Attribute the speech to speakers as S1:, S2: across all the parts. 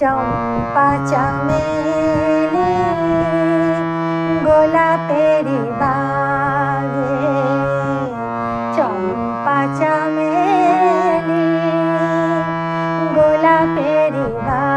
S1: চম্পা চামেলি গোলাপেরি বাগে চম্পা চামেলি গোলাপেরি বাগে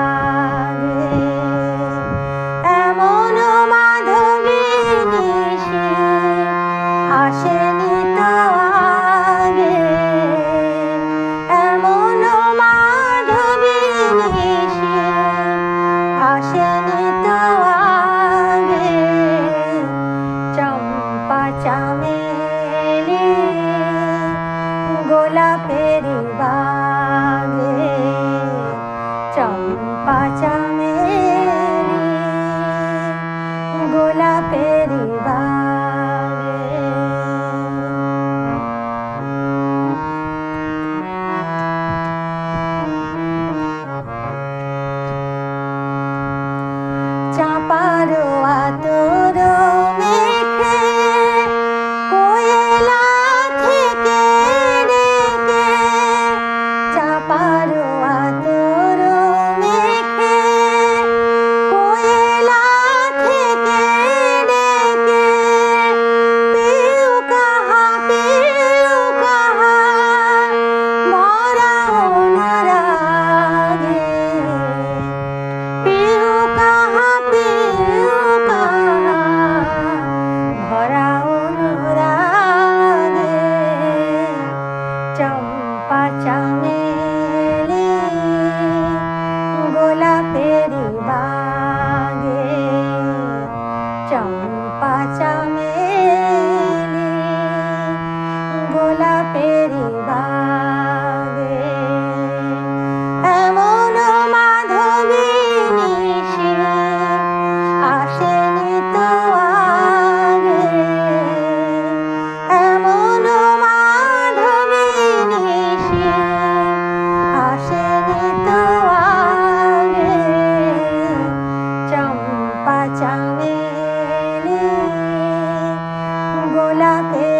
S1: গোলাপেরি বাগে চম্পা চামেলি গোলাপের বাগে গোলাপেরি বাগে এমন মাধবী নিশি আসেনি তো আগে। এমন মাধবী নিশি আসেনি তো আগে। চম্পা চামেলি গোলাপে